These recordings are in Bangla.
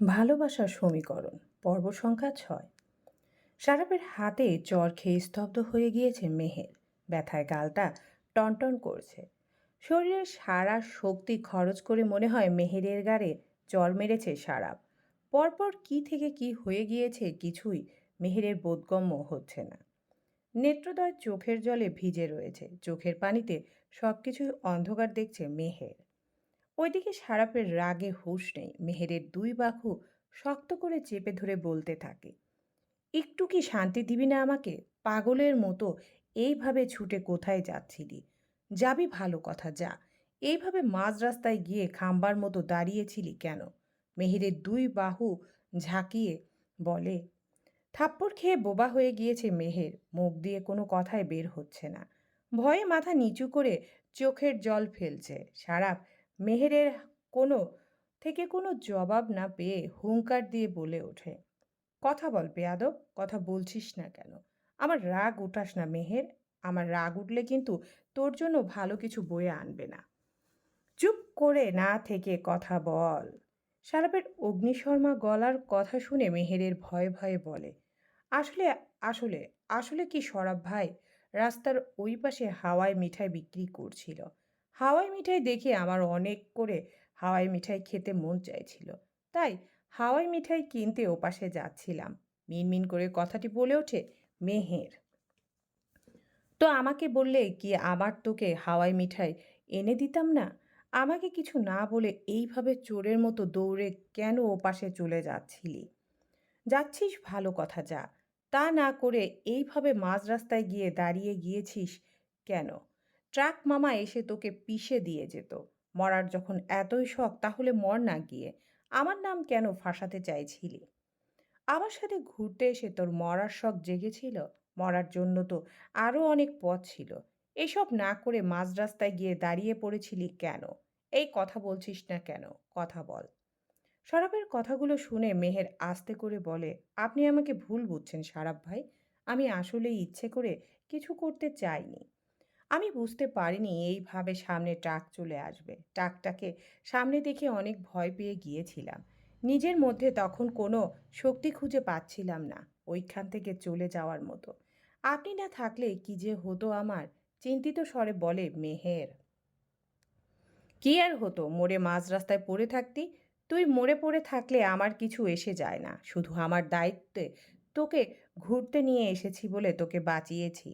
ভালোবাসার সমীকরণ, পর্ব সংখ্যা ছয়। সারাপের হাতে চর খেয়ে স্তব্ধ হয়ে গিয়েছে মেহের। ব্যথায় গালটা টনটন করছে। শরীরের সারা শক্তি খরচ করে মনে হয় মেহেরের গাড়ে জ্বর মেরেছে সারাপ। পরপর কি থেকে কি হয়ে গিয়েছে কিছুই মেহেরের বোধগম্য হচ্ছে না। নেত্রদয় চোখের জলে ভিজে রয়েছে। চোখের পানিতে সব কিছুই অন্ধকার দেখছে মেহের। ওইদিকে সারাপের রাগে হুঁশ নেই, মেহেরের দুই বাহু শক্ত করে চেপে ধরে বলতে থাকে, একটু কি শান্তি দিবি না আমাকে? পাগলের মতো এইভাবে ছুটে কোথায় যাচ্ছিলি? যাবি ভালো কথা, যা। এইভাবে মাঝ রাস্তায় গিয়ে খাম্বার মতো দাঁড়িয়েছিলি কেন? মেহেরের দুই বাহু ঝাঁকিয়ে বলে, থাপ্পড় খেয়ে বোবা হয়ে গিয়েছে মেহের, মুখ দিয়ে কোনো কথাই বের হচ্ছে না। ভয়ে মাথা নিচু করে চোখের জল ফেলছে, সারাপ মেহেরের কোনো থেকে কোনো জবাব না পেয়ে হুঙ্কার দিয়ে বলে ওঠে, কথা বল বেয়াদব, কথা বলছিস না কেন? আমার রাগ উঠাস না মেহের, আমার রাগ উঠলে কিন্তু তোর জন্য ভালো কিছু বয়ে আনবে না। চুপ করে না থেকে কথা বল। সারাপের অগ্নিশর্মা গলার কথা শুনে মেহেরের ভয়ে ভয়ে বলে, আসলে আসলে আসলে কি সরাব ভাই? রাস্তার ওই পাশে হাওয়ায় মিঠাই বিক্রি করছিল। হাওয়াই মিঠাই দেখে আমার অনেক করে হাওয়াই মিঠাই খেতে মন চাইছিল। তাই হাওয়াই মিঠাই কিনতে ওপাশে যাচ্ছিলাম। মিনমিন করে কথাটি বলে ওঠে, মেহের। তো আমাকে বললে, কি আমার তোকে হাওয়াই মিঠাই এনে দিতাম না? আমাকে কিছু না বলে এইভাবে চোরের মতো দৌড়ে কেন ওপাশে চলে যাচ্ছিলি? যাচ্ছিস, ভালো কথা যা। তা না করে এইভাবে মাঝ রাস্তায় গিয়ে দাঁড়িয়ে গিয়েছিস কেন? ট্রাক মামা এসে তোকে পিষে দিয়ে যেত। মরার যখন এতই শখ, তাহলে মর না গিয়ে। আমার নাম কেন ফাঁসাতে চাইছিলি? আমার সাথে ঘুরতে এসে তোর মরার শখ জেগেছিল? মরার জন্য তো আরও অনেক পথ ছিল। এসব না করে মাঝ রাস্তায় গিয়ে দাঁড়িয়ে পড়েছিলি কেন? এই কথা বলছিস না কেন? কথা বল। সরাবের কথাগুলো শুনে মেহের আস্তে করে বলে, আপনি আমাকে ভুল বুঝছেন সারাব ভাই। আমি আসলেই ইচ্ছে করে কিছু করতে চাইনি। আমি বুঝতে পারিনি এইভাবে সামনে ট্রাক চলে আসবে। ট্রাকটাকে সামনে দেখে অনেক ভয় পেয়ে গিয়েছিলাম। নিজের মধ্যে তখন কোনো শক্তি খুঁজে পাচ্ছিলাম না, ওইখান থেকে চলে যাওয়ার মতো। আপনি না থাকলে কি যে হতো আমার? চিন্তিত স্বরে বলে, মেহের। কি আর হতো? মোড়ে মাঝ রাস্তায় পড়ে থাকতি? তুই মরে পড়ে থাকলে আমার কিছু এসে যায় না। শুধু আমার দায়িত্বে তোকে ঘুরতে নিয়ে এসেছি বলে তোকে বাঁচিয়েছি।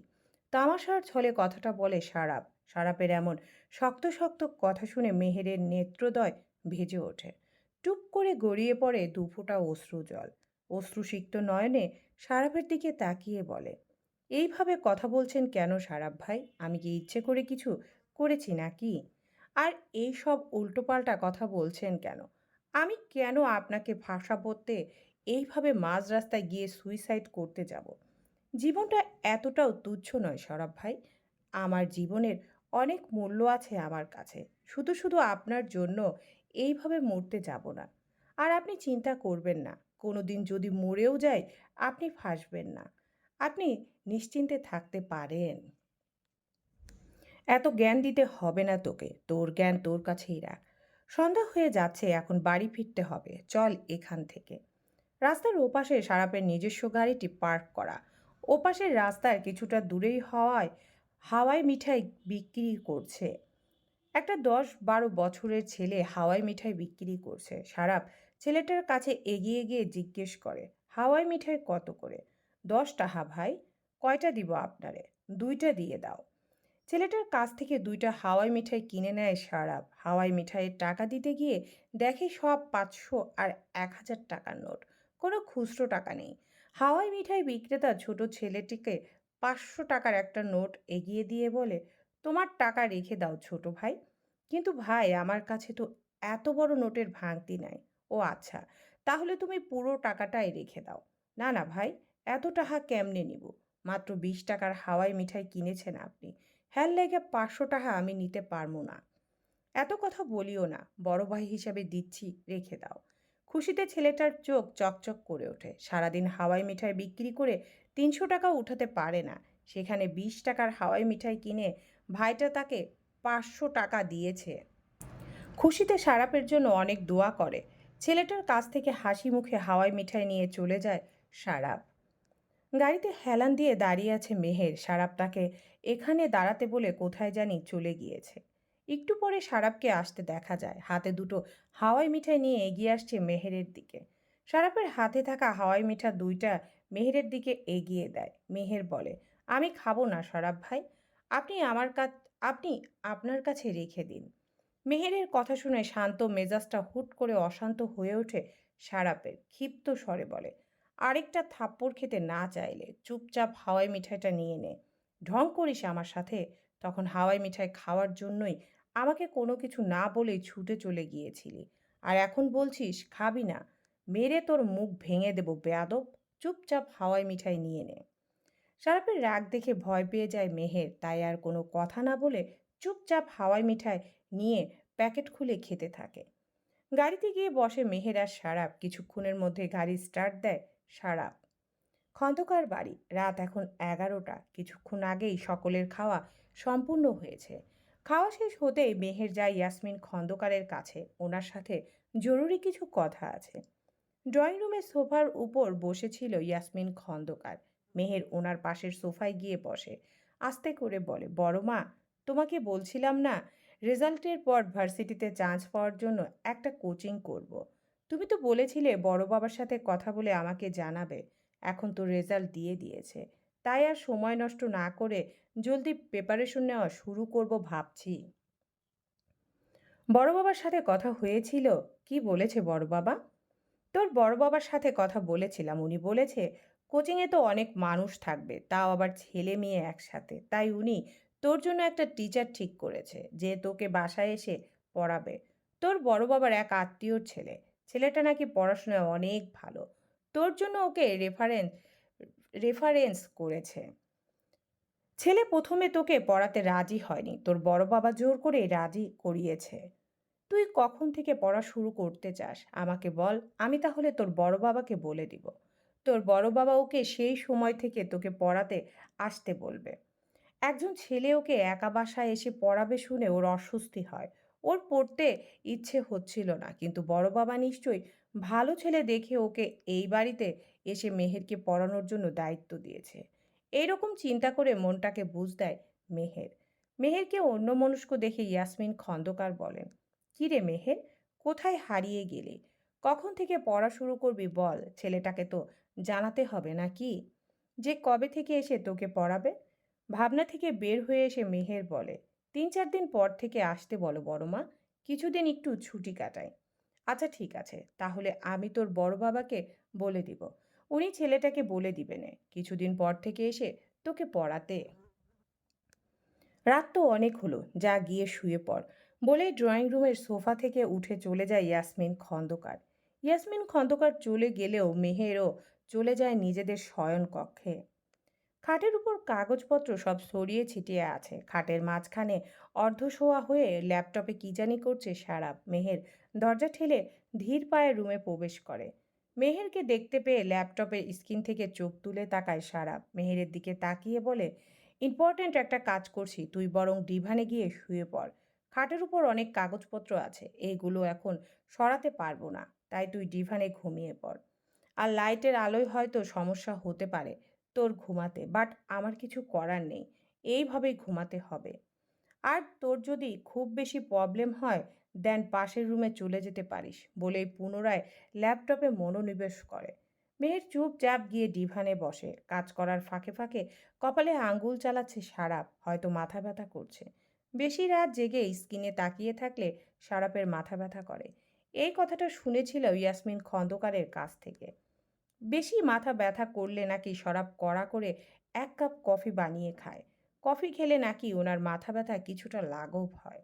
তামাশার ছলে কথাটা বলে সারাপ। সারাপের এমন শক্ত শক্ত কথা শুনে মেহেরের নেত্রদয় ভেজে ওঠে। টুপ করে গড়িয়ে পড়ে দুফোঁটা অশ্রু জল। অশ্রুসিক্ত নয়নে সারাপের দিকে তাকিয়ে বলে, এইভাবে কথা বলছেন কেন সারাপ ভাই? আমি কি ইচ্ছে করে কিছু করেছি নাকি? আর এই সব উল্টোপাল্টা কথা বলছেন কেন? আমি কেন আপনাকে ভাষা পড়তে এইভাবে মাঝ রাস্তায় গিয়ে সুইসাইড করতে যাব? জীবনটা এতটাও তুচ্ছ নয় সরব ভাই। আমার জীবনের অনেক মূল্য আছে আমার কাছে। শুধু শুধু আপনার জন্য এইভাবে মরতে যাব না। আর আপনি চিন্তা করবেন না। কোনো দিন যদি মরেও যায় আপনি ফাঁসবেন না। আপনি নিশ্চিন্তে থাকতে পারেন। এত জ্ঞান দিতে হবে না তোকে। তোর জ্ঞান তোর কাছেই রাখ। সন্ধ্যা হয়ে যাচ্ছে, এখন বাড়ি ফিরতে হবে। চল এখান থেকে। রাস্তার ওপাশে সারাপের নিজস্ব গাড়িটি পার্ক করা। ওপাশের রাস্তার কিছুটা দূরেই হওয়ায় হাওয়াই মিঠাই বিক্রি করছে। একটা দশ বারো বছরের ছেলে হাওয়াই মিঠাই বিক্রি করছে। সারাপ ছেলেটার কাছে এগিয়ে গিয়ে জিজ্ঞেস করে হাওয়াই মিঠাই কত করে? দশ টাকা ভাই, কয়টা দিব আপনারে? দুইটা দিয়ে দাও। ছেলেটার কাছ থেকে দুইটা হাওয়াই মিঠাই কিনে নেয় সারাপ। হাওয়াই মিঠাইয়ের টাকা দিতে গিয়ে দেখে সব পাঁচশো আর এক হাজার টাকার নোট। কোনো খুচরো টাকা নেই। হাওয়াই মিঠাই বিক্রেতা ছোট ছেলেটিকে পাঁচশো টাকার একটা নোট এগিয়ে দিয়ে বলে, তোমার টাকা রেখে দাও ছোট ভাই। কিন্তু ভাই, আমার কাছে তো এত বড় নোটের ভাঙতি নাই। ও আচ্ছা তাহলে তুমি পুরো টাকাটাই রেখে দাও। না না ভাই, এত টাকা কেমনে নিব? মাত্র বিশ টাকার হাওয়াই মিঠাই কিনেছেন আপনি। হ্যার লেগে পাঁচশো টাকা আমি নিতে পারব না। এত কথা বলিও না। বড় ভাই হিসাবে দিচ্ছি, রেখে দাও। খুশিতে ছেলেটার চোখ চকচক করে ওঠে। সারাদিন হাওয়াই মিঠাই বিক্রি করে তিনশো টাকা উঠাতে পারে না। সেখানে বিশ টাকার হাওয়াই মিঠাই কিনে ভাইটা তাকে পাঁচশো টাকা দিয়েছে। খুশিতে সারাপের জন্য অনেক দোয়া করে। ছেলেটার কাছ থেকে হাসি মুখে হাওয়াই মিঠাই নিয়ে চলে যায় সারাপ। গাড়িতে হেলান দিয়ে দাঁড়িয়ে আছে মেহের। সারাপ তাকে এখানে দাঁড়াতে বলে কোথায় জানি চলে গিয়েছে। একটু পরে সারাপকে আসতে দেখা যায়। হাতে দুটো হাওয়াই মিঠাই নিয়ে এগিয়ে আসছে মেহেরের দিকে। সারাপের হাতে থাকা হাওয়াই মিঠা দুইটা মেহেরের দিকে এগিয়ে দেয়। মেহের বলে, আমি খাব না সারাপ ভাই। আপনি আমার কাছ আপনি আপনার কাছে রেখে দিন। মেহেরের কথা শুনে শান্ত মেজাজটা হুট করে অশান্ত হয়ে ওঠে সারাপের। ক্ষিপ্ত স্বরে বলে, আরেকটা থাপ্পড় খেতে না চাইলে চুপচাপ হাওয়াই মিঠাইটা নিয়ে নে। ঢং করিস আমার সাথে। তখন হাওয়াই মিঠাই খাওয়ার জন্যই আমাকে কোনো কিছু না বলেই ছুটে চলে গিয়েছিলি। আর এখন বলছিস, খাবি না। মেরে তোর মুখ ভেঙে দেবো, বেয়াদব। চুপচাপ হাওয়াই মিঠাই নিয়ে নে। সারাপের রাগ দেখে ভয় পেয়ে যায় মেহের। তাই আর কোনো কথা না বলে চুপচাপ হাওয়াই মিঠাই নিয়ে প্যাকেট খুলে খেতে থাকে। গাড়িতে গিয়ে বসে মেহের আর সারাপ। কিছুক্ষণের মধ্যে গাড়ি স্টার্ট দেয় সারাপ। খন্দকার বাড়ি। রাত এখন এগারোটা। কিছুক্ষণ আগেই সকলের খাওয়া সম্পূর্ণ হয়েছে। খাওয়া শেষ হতেই মেহের যায় ইয়াসমিন খন্দকারের কাছে ওনার সাথে জরুরি কিছু কথা আছে। ড্রয়িং রুমের সোফার উপর বসেছিল ইয়াসমিন খন্দকার। মেহের ওনার পাশের সোফায় গিয়ে বসে। আস্তে করে বলে, বড় মা, তোমাকে বলছিলাম না, রেজাল্টের পর ভার্সিটিতে চান্স পাওয়ার জন্য একটা কোচিং করব। তুমি তো বলেছিলে বড় বাবার সাথে কথা বলে আমাকে জানাবে। এখন তো রেজাল্ট দিয়ে দিয়েছে। তাই আর সময় নষ্ট না করে জলদি প্রিপারেশন নেওয়া শুরু করব ভাবছি। বড় বাবার সাথে কথা হয়েছিল, কি বলেছে বড় বাবা? তোর বড় বাবার সাথে কথা বলেছিলাম, উনি বলেছে কোচিংয়ে তো অনেক মানুষ থাকবে, তাও আবার ছেলে মেয়ে একসাথে। তাই উনি তোর জন্য একটা টিচার ঠিক করেছে, যে তোকে বাসায় এসে পড়াবে। তোর বড় বাবার এক আত্মীয়র ছেলে, ছেলেটা নাকি পড়াশোনায় অনেক ভালো। তোর জন্য ওকে রেফারেন্স রেফারেন্স করেছে। ছেলে প্রথমে তোকে পড়াতে রাজি হয়নি। তোর বড় বাবা জোর করে রাজি করিয়েছে। তুই কখন থেকে পড়া শুরু করতে চাস? আমাকে বল, আমি তাহলে তোর বড় বাবাকে বলে দিব। তোর বড় বাবা ওকে সেই সময় থেকে তোকে পড়াতে আসতে বলবে। একজন ছেলে ওকে একা বাসায় এসে পড়াবে শুনে ওর অস্বস্তি হয়। ওর পড়তে ইচ্ছে হচ্ছিল না, কিন্তু বড় বাবা নিশ্চয়ই ভালো ছেলে দেখে ওকে এই বাড়িতে এসে মেহেরকে পড়ানোর জন্য দায়িত্ব দিয়েছে। এইরকম চিন্তা করে মনটাকে বুঝ দেয় মেহের। মেহেরকে অন্য মনস্ক দেখে ইয়াসমিন খন্দকার বলেন, কী রে মেহের, কোথায় হারিয়ে গেলে? কখন থেকে পড়া শুরু করবি বল, ছেলেটাকে তো জানাতে হবে না কি? যে কবে থেকে এসে তোকে পড়াবে? ভাবনা থেকে বের হয়ে এসে মেহের বলে, তিন চার দিন পর থেকে আসতে বলো বড় মা, কিছুদিন একটু ছুটি কাটাই। আচ্ছা ঠিক আছে। তাহলে আমি তোর বড় বাবাকে বলে দিব। উনি ছেলেটাকে বলে দিবেনে। কিছুদিন পর থেকে এসে তোকে পড়াতে। রাত তো অনেক হলো। যা গিয়ে শুয়ে পড়। বলেই ড্রয়িং রুমের সোফা থেকে উঠে চলে যায় ইয়াসমিন খন্দকার। ইয়াসমিন খন্দকার চলে গেলেও মেহেরও চলে যায় নিজেদের শয়ন কক্ষে খাটের উপর কাগজপত্র সব ছড়িয়ে ছিটিয়ে আছে। খাটের মাঝখানে অর্ধশোয়া হয়ে ল্যাপটপে কি জানি করছে সারাপ। মেহের দরজা ঠেলে ধীর পায়ে রুমে প্রবেশ করে। মেহেরকে দেখতে পেয়ে ল্যাপটপের স্ক্রিন থেকে চোখ তুলে তাকায় সারাপ। মেহেরের দিকে তাকিয়ে বলে, ইম্পর্ট্যান্ট একটা কাজ করছি, তুই বরং ডিভানে গিয়ে শুয়ে পড়। খাটের উপর অনেক কাগজপত্র আছে, এইগুলো এখন সরাতে পারব না, তাই তুই ডিভানে ঘুমিয়ে পড়। আর লাইটের আলোয় হয়তো সমস্যা হতে পারে। তোর ঘুমাতে বাট আমার কিছু করার নেই। এইভাবেই ঘুমাতে হবে। আর তোর যদি খুব বেশি প্রবলেম হয় দেন পাশের রুমে চলে যেতে পারিস, বলেই পুনরায় ল্যাপটপে মনোনিবেশ করে। মেহের চুপচাপ গিয়ে ডিভানে বসে। কাজ করার ফাঁকে ফাঁকে কপালে আঙ্গুল চালাচ্ছে সারাপ, হয়তো মাথা ব্যথা করছে। বেশি রাত জেগে স্কিনে তাকিয়ে থাকলে সারাপের মাথা ব্যথা করে। এই কথাটা শুনেছিল ইয়াসমিন খন্দকারের কাছ থেকে। বেশি মাথা ব্যথা করলে নাকি শরাব কড়া করে এক কাপ কফি বানিয়ে খায়। কফি খেলে নাকি ওনার মাথা ব্যথা কিছুটা লাঘব হয়।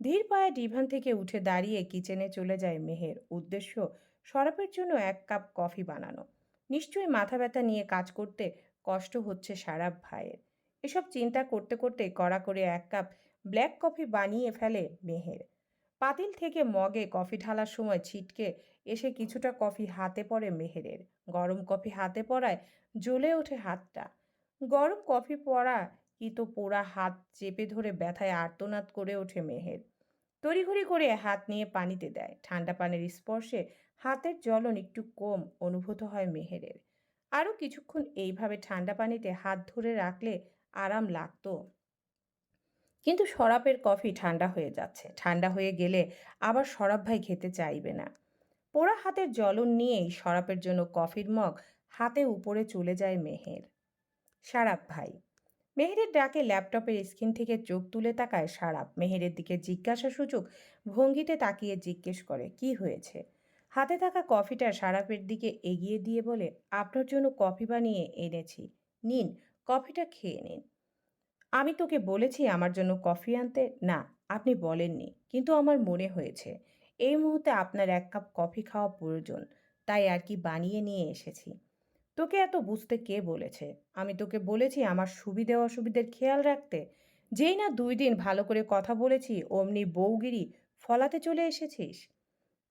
ধীর পায়ে ডিভান থেকে উঠে দাঁড়িয়ে কিচেনে চলে যায় মেহের উদ্দেশ্য শরাবের জন্য এক কাপ কফি বানানো। নিশ্চয়ই মাথা ব্যথা নিয়ে কাজ করতে কষ্ট হচ্ছে সারাব ভাইয়ের। এসব চিন্তা করতে করতে কড়া করে এক কাপ ব্ল্যাক কফি বানিয়ে ফেলে মেহের। পাতিল থেকে মগে কফি ঢালার সময় ছিটকে এসে কিছুটা কফি হাতে পড়ে মেহেরের। গরম কফি হাতে পড়ায় জ্বলে ওঠে হাতটা। গরম কফি পড়া কি তো পোড়া হাত চেপে ধরে ব্যথায় আর্তনাদ করে ওঠে মেহের। তড়িঘড়ি করে হাত নিয়ে পানিতে দেয়। ঠান্ডা পানির স্পর্শে হাতের জ্বলন একটু কম অনুভূত হয় মেহেরের। আরও কিছুক্ষণ এইভাবে ঠান্ডা পানিতে হাত ধরে রাখলে আরাম লাগতো। কিন্তু শরাবের কফি ঠান্ডা হয়ে যাচ্ছে। ঠান্ডা হয়ে গেলে আবার শরাব ভাই খেতে চাইবে না। পোড়া হাতের জ্বলন নিয়েই শরাবের জন্য কফির মগ হাতে উপরে চলে যায় মেহের। সারাপ ভাই, মেহেরের ডাকে ল্যাপটপের স্ক্রিন থেকে চোখ তুলে তাকায় সারাপ। মেহেরের দিকে জিজ্ঞাসা সূচক ভঙ্গিতে তাকিয়ে জিজ্ঞেস করে, কি হয়েছে? হাতে থাকা কফিটা সারাপের দিকে এগিয়ে দিয়ে বলে, আপনার জন্য কফি বানিয়ে এনেছি। নিন, কফিটা খেয়ে নিন। আমি তোকে বলেছি আমার জন্য কফি আনতে। না, আপনি বলেননি, কিন্তু আমার মনে হয়েছে। এই মুহূর্তে আপনার এক কাপ কফি খাওয়া প্রয়োজন, তাই আর কি বানিয়ে নিয়ে এসেছি। তোকে এত বুঝতে কে বলেছে? আমি তোকে বলেছি আমার সুবিধে অসুবিধের খেয়াল রাখতে। যেই না দুই দিন ভালো করে কথা বলেছি, অমনি বউগিরি ফলাতে চলে এসেছিস?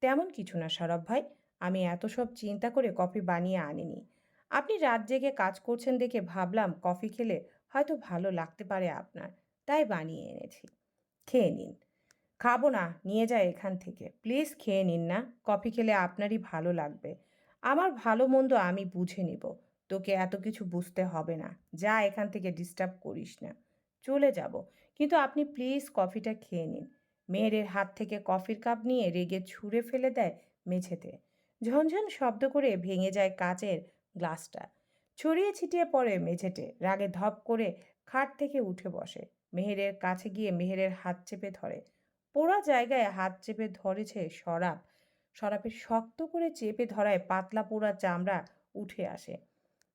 তেমন কিছু না সরব ভাই, আমি এত সব চিন্তা করে কফি বানিয়ে আনিনি। আপনি রাত জেগে কাজ করছেন দেখে ভাবলাম কফি খেলে হয়তো ভালো লাগতে পারে আপনার, তাই বানিয়ে এনেছি। খেয়ে নিন। খাব না, নিয়ে যায় এখান থেকে। প্লিজ খেয়ে নিন না, কফি খেলে আপনারই ভালো লাগবে। আমার ভালো মন্দ আমি বুঝে নিব। তোকে এত কিছু বুঝতে হবে না। যা এখান থেকে ডিস্টার্ব করিস না। চলে যাব। কিন্তু আপনি প্লিজ কফিটা খেয়ে নিন। মেয়েরের হাত থেকে কফির কাপ নিয়ে রেগে ছুঁড়ে ফেলে দেয় মেঝেতে। ঝনঝন শব্দ করে ভেঙে যায় কাচের গ্লাসটা। ছড়িয়ে ছিটিয়ে পড়ে মেঝেতে। রাগে ধপ করে খাট থেকে উঠে বসে। মেহেরের কাছে গিয়ে মেহেরের হাত চেপে ধরে। পোড়া জায়গায় হাত চেপে ধরেছে শরাব শরাবের শক্ত করে চেপে ধরায় পাতলা পোড়া চামড়া উঠে আসে।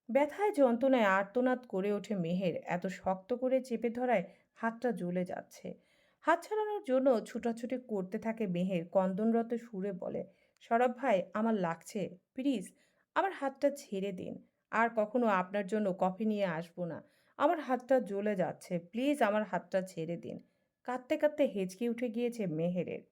ব্যথায় যন্ত্রণায় আর্তনাদ করে ওঠে মেহের। এত শক্ত করে চেপে ধরায় হাতটা জ্বলে যাচ্ছে। হাত ছাড়ানোর জন্য ছুটাছুটি করতে থাকে মেহের। কন্দনরত সুরে বলে, সরব ভাই, আমার লাগছে। প্লিজ, আমার হাতটা ছেড়ে দিন। আর কখনো আপনার জন্য কফি নিয়ে আসব না। আমার হাতটা জ্বলে যাচ্ছে। প্লিজ, আমার হাতটা ছেড়ে দিন। কাঁদতে কাঁদতে হেঁচকে উঠে গিয়েছে মেহেরের।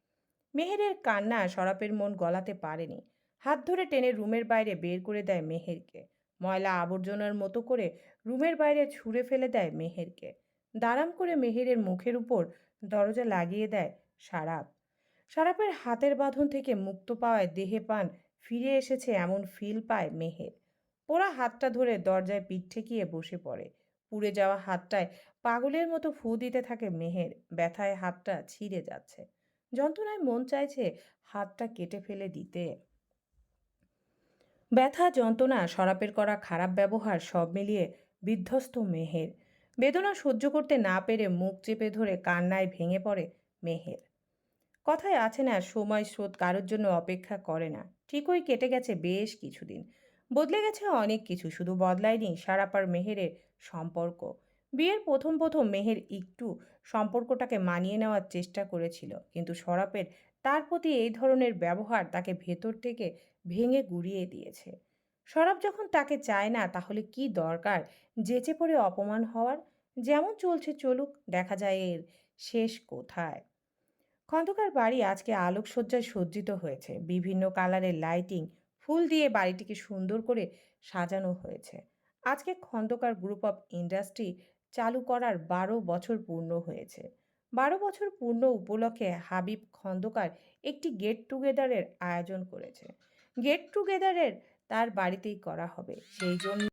মেহেরের কান্না সরাপের মন গলাতে পারেনি। হাত ধরে টেনে রুমের বাইরে বের করে দেয় মেহেরকে। ময়লা আবর্জনার মতো করে রুমের বাইরে ছুঁড়ে ফেলে দেয় মেহেরকে। দাঁড়াম করে মেহেরের মুখের উপর দরজা লাগিয়ে দেয় সারাপ। সারাপের হাতের বাঁধন থেকে মুক্ত পাওয়ায় দেহে পান ফিরে এসেছে এমন ফিল পায় মেহের। পোড়া হাতটা ধরে দরজায় পিঠ ঠেকিয়ে বসে পড়ে। পুড়ে যাওয়া হাতটায় পাগলের মতো ফু দিতে থাকে মেহের। ব্যথায় হাতটা ছিঁড়ে যাচ্ছে। যন্ত্রণায় মন চাইছে হাতটা কেটে ফেলে দিতে। ব্যথা, যন্ত্রণা, সরাপের করা খারাপ ব্যবহার সব মিলিয়ে বিধ্বস্ত মেহের। বেদনা সহ্য করতে না পেরে মুখ চেপে ধরে কান্নায় ভেঙে পড়ে মেহের। কথায় আছে না, সময় স্রোত কারোর জন্য অপেক্ষা করে না। ঠিকই কেটে গেছে বেশ কিছুদিন। বদলে গেছে অনেক কিছু, শুধু বদলায়নি সারাপার মেহেরের সম্পর্ক। বিয়ের প্রথম প্রথম মেহের একটু সম্পর্কটাকে মানিয়ে নেওয়ার চেষ্টা করেছিল, কিন্তু সরাপের তার প্রতি এই ধরনের ব্যবহার তাকে ভেতর থেকে ভেঙে গুড়িয়ে দিয়েছে। সরব যখন তাকে চায় না, তাহলে কি দরকার? যেচে পড়ে অপমান হওয়ার? যেমন চলছে চলুক, দেখা যায় এর শেষ কোথায়? খন্দকার বাড়ি আজকে আলোকসজ্জায় সজ্জিত হয়েছে। বিভিন্ন কালারের লাইটিং ফুল দিয়ে বাড়িটিকে সুন্দর করে সাজানো হয়েছে। আজকে খন্দকার গ্রুপ অফ ইন্ডাস্ট্রি চালু করার বারো বছর পূর্ণ হয়েছে। বারো বছর পূর্ণ উপলক্ষে হাবিব খন্দকার একটি গেট টুগেদারের আয়োজন করেছে। গেট টুগেদারের তার বাড়িতেই করা হবে। সেই জন্য